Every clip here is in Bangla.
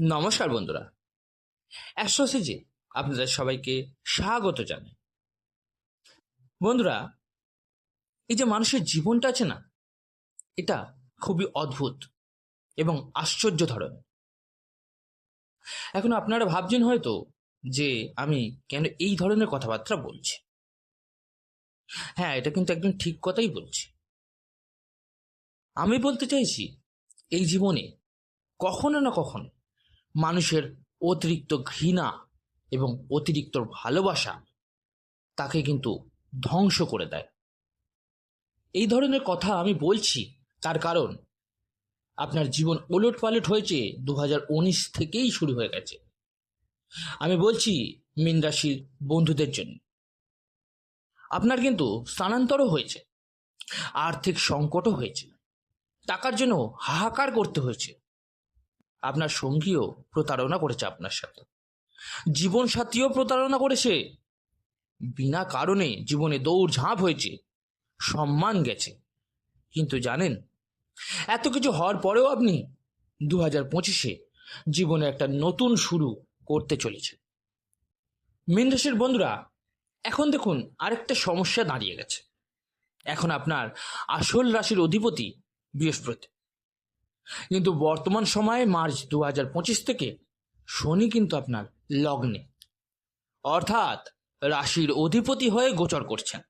নমস্কার বন্ধুরা। অ্যাস্ট্রোসিজে আপনাদের সবাইকে স্বাগত জানাই। বন্ধুরা, এই যে মানুষের জীবনটা আছে না, এটা খুবই অদ্ভুত এবং আশ্চর্য ধরনের এখন আপনারা ভাবছেন হয়তো যে আমি কেন এই ধরনের কথাবার্তা বলছি? হ্যাঁ এটা কিন্তু একদম ঠিক কথাই বলছি। আমি বলতে চাইছি, এই জীবনে কখনো না কখনো মানুষের অতিরিক্ত ঘৃণা এবং অতিরিক্ত ভালোবাসা তাকে কিন্তু ধ্বংস করে দেয়। এই ধরনের কথা আমি বলছি তার কারণ আপনার জীবন ওলট পালট হয়েছে দু থেকেই শুরু হয়ে গেছে। আমি বলছি মীন রাশির বন্ধুদের জন্য। আপনার কিন্তু স্থানান্তরও হয়েছে, আর্থিক সংকটও হয়েছে, টাকার জন্য হাহাকার করতে হয়েছে। আপনার সঙ্গীও প্রতারণা করেছে আপনার সাথে। জীবন সাথীও প্রতারণা করেছে। বিনা কারণে জীবনে দৌড় ঝাঁপ হয়েছে। সম্মান গেছে। কিন্তু জানেন, এত কিছু হওয়ার পরেও আপনি দু হাজার পঁচিশে জীবনে একটা নতুন শুরু করতে চলেছে মীন বন্ধুরা, এখন দেখুন আরেকটা সমস্যা দাঁড়িয়ে গেছে। এখন আপনার আসল রাশির অধিপতি বৃহস্পতি। কিন্তু বর্তমান সময়ে মার্চ দু হাজার পঁচিশ থেকে শনি কিন্তু আপনার লগ্নে। অর্থাৎ রাশির অধিপতি হয়ে গোচর করছেন।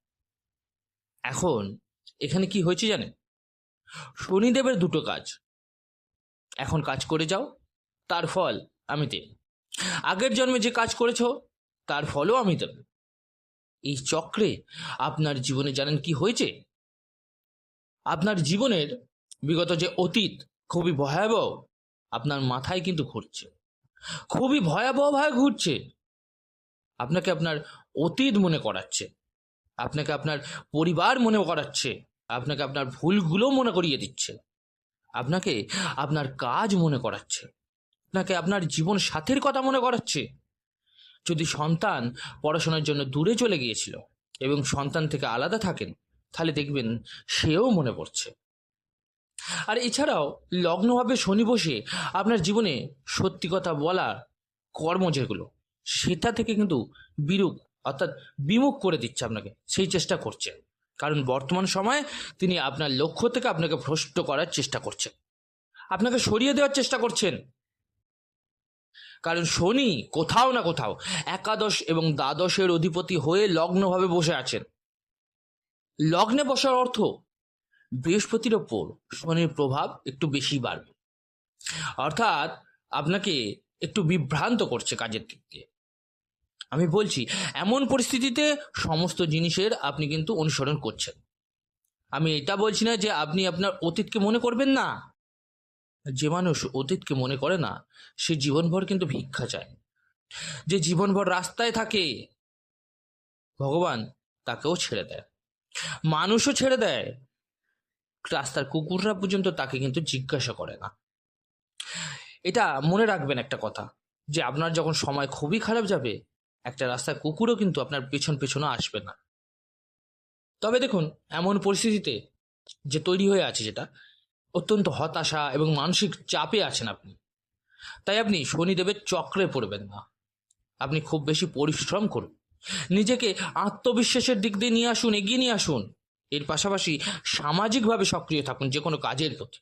এখন এখানে কি হয়েছে জানেন? শনিদেবের দুটো কাজ। এখন কাজ করে যাও, তার ফল আমি দেব। আগের জন্মে যে কাজ করেছ, তার ফলও আমি দেব। এই চক্রে আপনার জীবনে জানেন কি হয়েছে? আপনার জীবনের বিগত যে অতীত খুবই ভয়াবহ। আপনার মাথায় কিন্তু ঘুরছে। খুবই ভয়াবহভাবে ঘুরছে। আপনাকে আপনার অতীত মনে করাচ্ছে। আপনাকে আপনার পরিবার মনে করাচ্ছে। আপনাকে আপনার ভুলগুলো মনে করিয়ে দিচ্ছে। আপনাকে আপনার কাজ মনে করাচ্ছে। আপনাকে আপনার জীবন সাথীর কথা মনে করাচ্ছে। যদি সন্তান পড়াশোনার জন্য দূরে চলে গিয়েছিল এবং সন্তান থেকে আলাদা থাকেন, তাহলে দেখবেন সেও মনে পড়ছে। আর এছাড়াও লগ্নভাবে শনি বসে আপনার জীবনে সত্যি কথা বলা কর্ম যেগুলো, সেটা থেকে কিন্তু বিরূপ, অর্থাৎ বিমুখ করে দিচ্ছে আপনাকে, সেই চেষ্টা করছে কারণ বর্তমান সময়ে তিনি আপনার লক্ষ্য থেকে আপনাকে ভ্রষ্ট করার চেষ্টা করছেন। আপনাকে সরিয়ে দেওয়ার চেষ্টা করছেন। কারণ শনি কোথাও না কোথাও একাদশ এবং দ্বাদশের অধিপতি হয়ে লগ্নভাবে বসে আছেন। লগ্নে বসার অর্থ বৃহস্পতির ওপর শনির প্রভাব একটু বেশি বাড়বে। অর্থাৎ আপনাকে একটু বিভ্রান্ত করছে কাজের দিক দিয়ে আমি বলছি, এমন পরিস্থিতিতে সমস্ত জিনিসের আপনি কিন্তু অনুসরণ করছেন। আমি এটা বলছি না যে আপনি আপনার অতীতকে মনে করবেন না। যে মানুষ অতীতকে মনে করে না, সে জীবনভর কিন্তু ভিক্ষা চায়। যে জীবনভর রাস্তায় থাকে, ভগবান তাকেও ছেড়ে দেয়। মানুষও ছেড়ে দেয় রাস্তার কুকুররা পর্যন্ত তাকে কিন্তু জিজ্ঞাসা করে না। এটা মনে রাখবেন একটা কথা, যে আপনার যখন সময় খুবই খারাপ যাবে, একটা রাস্তার কুকুরও কিন্তু আপনার পেছন পেছনে আসবে না। তবে দেখুন, এমন পরিস্থিতিতে যে তৈরি হয়ে আছে যেটা, অত্যন্ত হতাশা এবং মানসিক চাপে আছেন আপনি। তাই আপনি শনিদেবের চক্রে পড়বেন না। আপনি খুব বেশি পরিশ্রম করুন। নিজেকে আত্মবিশ্বাসের দিক দিয়ে নিয়ে আসুন, এগিয়ে নিয়ে আসুন। এর পাশাপাশি সামাজিকভাবে সক্রিয় থাকুন যে কোনো কাজের প্রতি।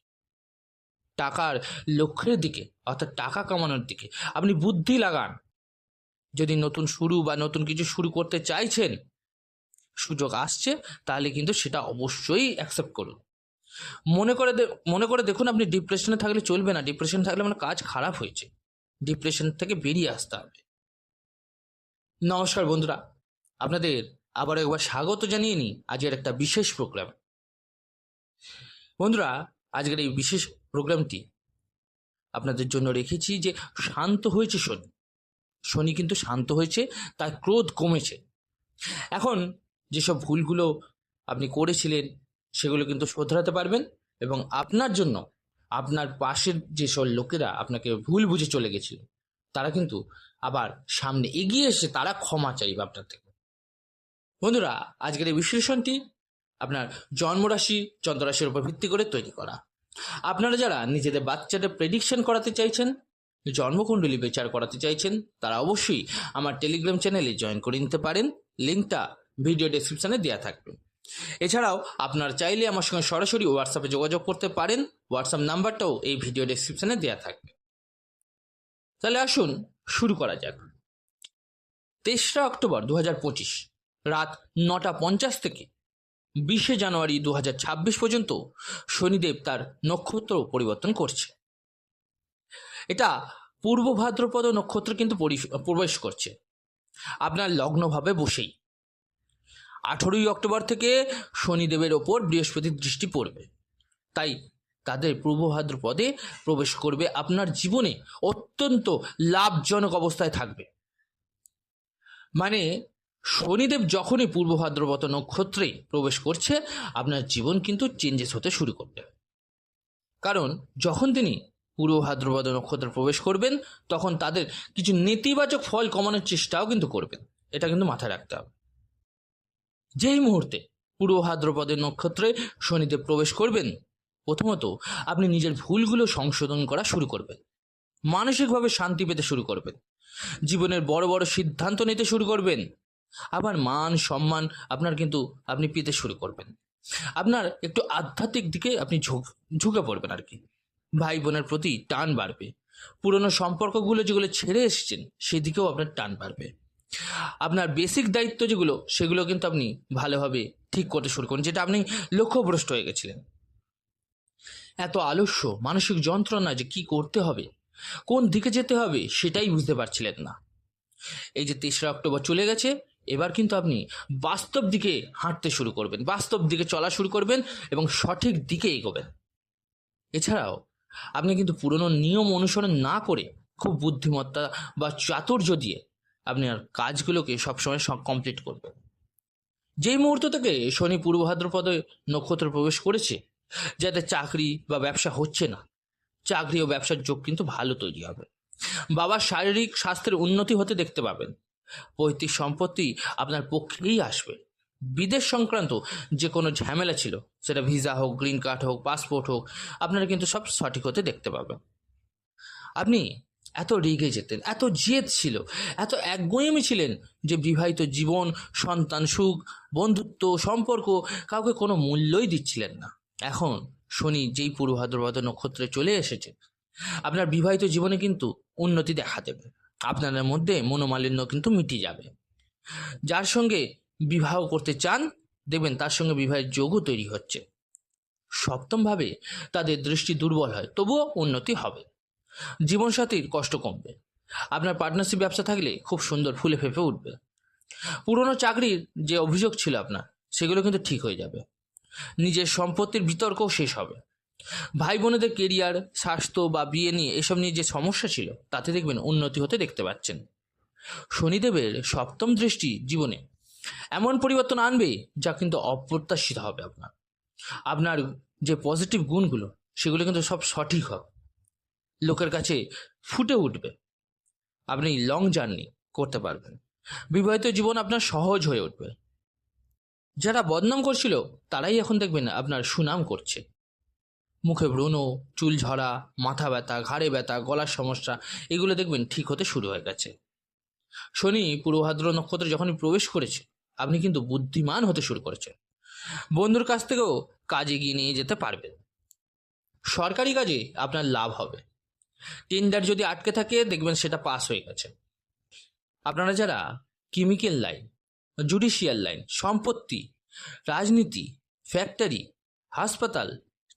টাকার লক্ষ্যের দিকে, অর্থাৎ টাকা কামানোর দিকে। আপনি বুদ্ধি লাগান। যদি নতুন শুরু বা নতুন কিছু শুরু করতে চাইছেন, সুযোগ আসছে, তাহলে কিন্তু সেটা অবশ্যই অ্যাকসেপ্ট করুন। মনে করে মনে করে দেখুন আপনি ডিপ্রেশনে থাকলে চলবে না। ডিপ্রেশন থাকলে মানে কাজ খারাপ হয়েছে। ডিপ্রেশন থেকে বেরিয়ে আসতে হবে। নমস্কার বন্ধুরা, আপনাদের আবার একবার স্বাগত জানিয়ে নিই আজকের একটা বিশেষ প্রোগ্রাম বন্ধুরা, আজকের এই বিশেষ প্রোগ্রামটি আপনাদের জন্য রেখেছি যে শান্ত হয়েছে শনি। শনি কিন্তু শান্ত হয়েছে, তার ক্রোধ কমেছে। এখন যেসব ভুলগুলো আপনি করেছিলেন, সেগুলো কিন্তু শোধরাতে পারবেন এবং আপনার জন্য আপনার পাশের যেসব লোকেরা আপনাকে ভুল বুঝে চলে গেছিল, তারা কিন্তু আবার সামনে এগিয়ে এসে তারা ক্ষমা চাইবে আপনার থেকে। বন্ধুরা, আজকের এই বিশ্লেষণটি আপনার জন্মরাশি, চন্দ্ররাশির উপর ভিত্তি করে তৈরি করা। আপনারা যারা নিজেদের বাচ্চাদের প্রেডিকশন করাতে চাইছেন, জন্মকুণ্ডলী বিচার করাতে চাইছেন, তারা অবশ্যই আমার টেলিগ্রাম চ্যানেলে জয়েন করে নিতে পারেন। লিঙ্কটা ভিডিও ডেসক্রিপশনে দেওয়া থাকবে। এছাড়াও, আপনার চাইলে আমার সঙ্গে সরাসরি হোয়াটসঅ্যাপে যোগাযোগ করতে পারেন। হোয়াটসঅ্যাপ নাম্বারটাও এই ভিডিও ডেসক্রিপশনে দেওয়া থাকবে। তাহলে আসুন শুরু করা যাক। তেসরা অক্টোবর দু পঁচিশ। রাত নটা পঞ্চাশ থেকে বিশে জানুয়ারি দু পর্যন্ত শনিদেব তার নক্ষত্র পরিবর্তন করছে। এটা পূর্ব ভাদ্রপদ নক্ষত্র কিন্তু পরি- প্রবেশ করছে। আপনার লগ্নভাবে বসেই। আঠেরোই অক্টোবর থেকে শনিদেবের ওপর বৃহস্পতির দৃষ্টি পড়বে। তাই তাদের পূর্ব ভাদ্রপদে প্রবেশ করবে আপনার জীবনে অত্যন্ত লাভজনক অবস্থায় থাকবে। মানে শনিদেব যখনই পূর্ব ভাদ্রপদ নক্ষত্রে প্রবেশ করছে, আপনার জীবন কিন্তু চেঞ্জেস হতে শুরু করবে। কারণ যখন তিনি পূর্ব ভাদ্রপদ নক্ষত্রে প্রবেশ করবেন, তখন তাদের কিছু নেতিবাচক ফল কমানোর চেষ্টাও কিন্তু করবেন। এটা কিন্তু মাথায় রাখতে হবে। যেই মুহূর্তে পূর্ব ভাদ্রপদের নক্ষত্রে শনিদেব প্রবেশ করবেন, প্রথমত আপনি নিজের ভুলগুলো সংশোধন করা শুরু করবেন। মানসিকভাবে শান্তি পেতে শুরু করবেন। জীবনের বড় বড় সিদ্ধান্ত নিতে শুরু করবেন। আবার মান, সম্মান আপনার কিন্তু আপনি পেতে শুরু করবেন। আপনার একটু আধ্যাত্মিক দিকে আপনি ঝুঁক, ঝুঁকে পড়বেন আর কি। ভাই বোনের প্রতি টান বাড়বে। পুরনো সম্পর্কগুলো যেগুলো ছেড়ে এসেছেন, সেদিকেও আপনার টান বাড়বে। আপনার বেসিক দায়িত্ব যেগুলো, সেগুলো কিন্তু আপনি ভালোভাবে ঠিক করতে শুরু করুন, যেটা আপনি লক্ষ্যভ্রষ্ট হয়ে গেছিলেন। এত আলস্য, মানসিক যন্ত্রণা যে কি করতে হবে, কোন দিকে যেতে হবে, সেটাই বুঝতে পারছিলেন না। এই যে তেসরা অক্টোবর চলে গেছে এবার কিন্তু আপনি বাস্তব দিকে হাঁটতে শুরু করবেন, বাস্তব দিকে চলা শুরু করবেন এবং সঠিক দিকে এগোবেন। এছাড়াও আপনি কিন্তু পুরনো নিয়ম অনুসরণ না করে খুব বুদ্ধিমত্তা বা চাতুর্য দিয়ে আপনি আর কাজগুলোকে সবসময় কমপ্লিট করবেন। যেই মুহূর্ত থেকে শনি পূর্ব ভাদ্রপদে নক্ষত্র প্রবেশ করেছে, যাতে চাকরি বা ব্যবসা হচ্ছে না, চাকরি ও ব্যবসার যোগ কিন্তু ভালো তৈরি হবে। বাবার শারীরিক স্বাস্থ্যের উন্নতি হতে দেখতে পাবেন। পৈতৃক সম্পত্তি আপনার পক্ষেই আসবে। বিদেশ সংক্রান্ত যে কোনো ঝামেলা ছিল, সেটা ভিসা হোক, গ্রিন কার্ড হোক, পাসপোর্ট হোক, আপনারা কিন্তু সব সঠিক হতে দেখতে পাবেন। আপনি এত রেগে যেতেন, এত জেদ ছিল, এত একগুঁয়েমি ছিলেন যে বিবাহিত জীবন, সন্তান, সুখ, বন্ধুত্ব, সম্পর্ক কাউকে কোনো মূল্যই দিচ্ছিলেন না। এখন শনি যেই পূর্ব ভাদ্রপদ নক্ষত্রে চলে এসেছে, আপনার বিবাহিত জীবনে কিন্তু উন্নতি দেখা দেবে। আপনাদের মধ্যে মনোমালিন্য কিন্তু মিটে যাবে। যার সঙ্গে বিবাহ করতে চান, দেখবেন তার সঙ্গে বিবাহের যোগও তৈরি হচ্ছে। সপ্তমভাবে তাদের দৃষ্টি দুর্বল হয়, তবুও উন্নতি হবে। জীবনসাথীর কষ্ট কমবে। আপনার পার্টনারশিপ ব্যবসা থাকলে খুব সুন্দর ফুলে ফেঁপে উঠবে। পুরনো চাকরির যে অভিযোগ ছিল আপনার, সেগুলো কিন্তু ঠিক হয়ে যাবে। নিজের সম্পত্তির বিতর্কও শেষ হবে। ভাই বোনেদের কেরিয়ার, স্বাস্থ্য বা বিয়ে নিয়ে এসব নিয়ে যে সমস্যা ছিল, তাতে দেখবেন উন্নতি হতে দেখতে পাচ্ছেন। শনিদেবের সপ্তম দৃষ্টি জীবনে এমন পরিবর্তন আনবে যা কিন্তু অপ্রত্যাশিত হবে আপনার। আপনার যে পজিটিভ গুণগুলো, সেগুলো কিন্তু সব সঠিক হবে। লোকের কাছে ফুটে উঠবে। আপনি লং জার্নি করতে পারবেন। বিবাহিত জীবন আপনার সহজ হয়ে উঠবে। যারা বদনাম করছিল, তারাই এখন দেখবেন আপনার সুনাম করছে। মুখে ব্রণ, চুল ঝরা, মাথা ব্যথা, ঘাড়ে ব্যথা, গলার সমস্যা, এগুলো দেখবেন ঠিক হতে শুরু হয়ে গেছে। শনি পূর্বভাদ্র নক্ষত্রে যখনই প্রবেশ করেছে, আপনি কিন্তু বুদ্ধিমান হতে শুরু করেছেন। বন্ধুর কাছ থেকেও কাজ এগিয়ে নিয়ে যেতে পারবেন। সরকারি কাজে আপনার লাভ হবে। টেন্ডার যদি আটকে থাকে, দেখবেন সেটা পাস হয়ে গেছে। আপনারা যারা কেমিক্যাল লাইন, জুডিশিয়াল লাইন, সম্পত্তি, রাজনীতি, ফ্যাক্টরি, হাসপাতাল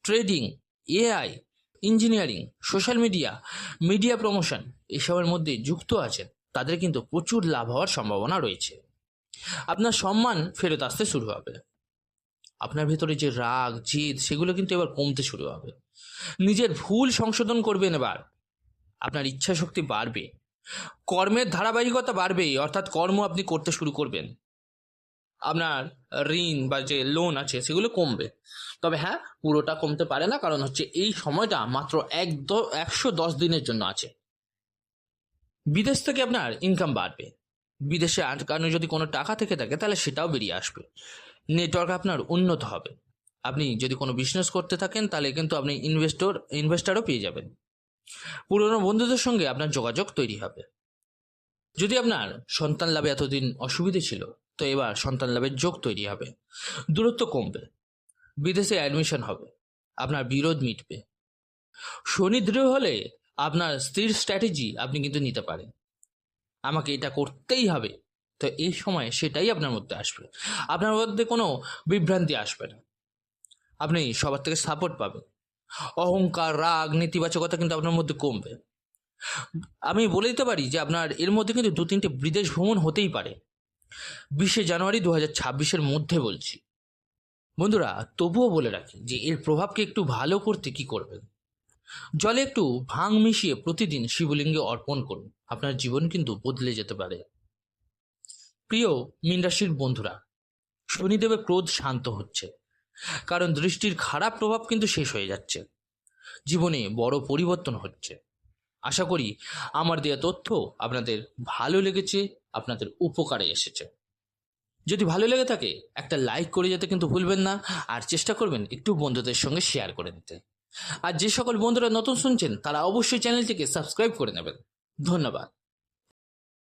trading, AI, engineering, social media media promotion এসবের মধ্যে যুক্ত আছেন। তাদের কিন্তু প্রচুর লাভ হওয়ার সম্ভাবনা রয়েছে। আপনার সম্মান ফেরত আসতে শুরু হবে। আপনার ভেতরে যে রাগ, জেদ, সেগুলো কিন্তু এবার কমতে শুরু হবে। নিজের ভুল সংশোধন করবেন এবার। আপনার ইচ্ছা শক্তি বাড়বে। কর্মের ধারাবাহিকতা বাড়বে, অর্থাৎ কর্ম আপনি করতে শুরু করবেন। আপনার ঋণ বা যে লোন আছে সেগুলো কমবে। তবে হ্যাঁ পুরোটা কমতে পারে না, কারণ হচ্ছে এই সময়টা মাত্র এক একশো দশ দিনের জন্য আছে। বিদেশ থেকে আপনার ইনকাম বাড়বে। বিদেশে আটকানো যদি কোনো টাকা থেকে থাকে, তাহলে সেটাও বেরিয়ে আসবে। নেটওয়ার্ক আপনার উন্নত হবে। আপনি যদি কোনো বিজনেস করতে থাকেন, তাহলে কিন্তু আপনি ইনভেস্টর ইনভেস্টারও পেয়ে যাবেন। পুরনো বন্ধুদের সঙ্গে আপনার যোগাযোগ তৈরি হবে। যদি আপনার সন্তান লাভে এতদিন অসুবিধে ছিল তো এবার সন্তান লাভের যোগ তৈরি হবে। দূরত্ব কমবে। বিদেশে অ্যাডমিশন হবে। আপনার বিরোধ মিটবে। শনি দৃঢ় হলে আপনার স্থির স্ট্র্যাটেজি আপনি কিন্তু নিতে পারেন। আমাকে এটা করতেই হবে। তো এই সময় সেটাই আপনার মধ্যে আসবে। আপনার মধ্যে কোনো বিভ্রান্তি আসবে না। আপনি সবার থেকে সাপোর্ট পাবেন। অহংকার, রাগ, নেতিবাচকতা কিন্তু আপনার মধ্যে কমবে। আমি বলে দিতে পারি যে আপনার এর মধ্যে কিন্তু দু তিনটে বিদেশ ভ্রমণ হতেই পারে। বিশে জানুয়ারি দু হাজার ছাব্বিশের মধ্যে বলছি। বন্ধুরা, তবুও বলে রাখি যে এর প্রভাবকে একটু ভালো করতে কি করবেন? জলে একটু ভাং মিশিয়ে প্রতিদিন শিবলিঙ্গে অর্পণ করুন। আপনার জীবন কিন্তু বদলে যেতে পারে। প্রিয় মীন রাশির বন্ধুরা, শনিদেবের ক্রোধ শান্ত হচ্ছে। কারণ দৃষ্টির খারাপ প্রভাব কিন্তু শেষ হয়ে যাচ্ছে। জীবনে বড় পরিবর্তন হচ্ছে। আশা করি আমার দেওয়া তথ্য আপনাদের ভালো লেগেছে আপনাদের উপকারে এসেছে। যদি ভালো লেগে থাকে, একটা লাইক করে যেতে কিন্তু ভুলবেন না, আর চেষ্টা করবেন একটু বন্ধুদের সঙ্গে শেয়ার করে নিতে আর যে সকল বন্ধুরা নতুন শুনছেন, তারা অবশ্যই চ্যানেলটিকে সাবস্ক্রাইব করে নেবেন। ধন্যবাদ।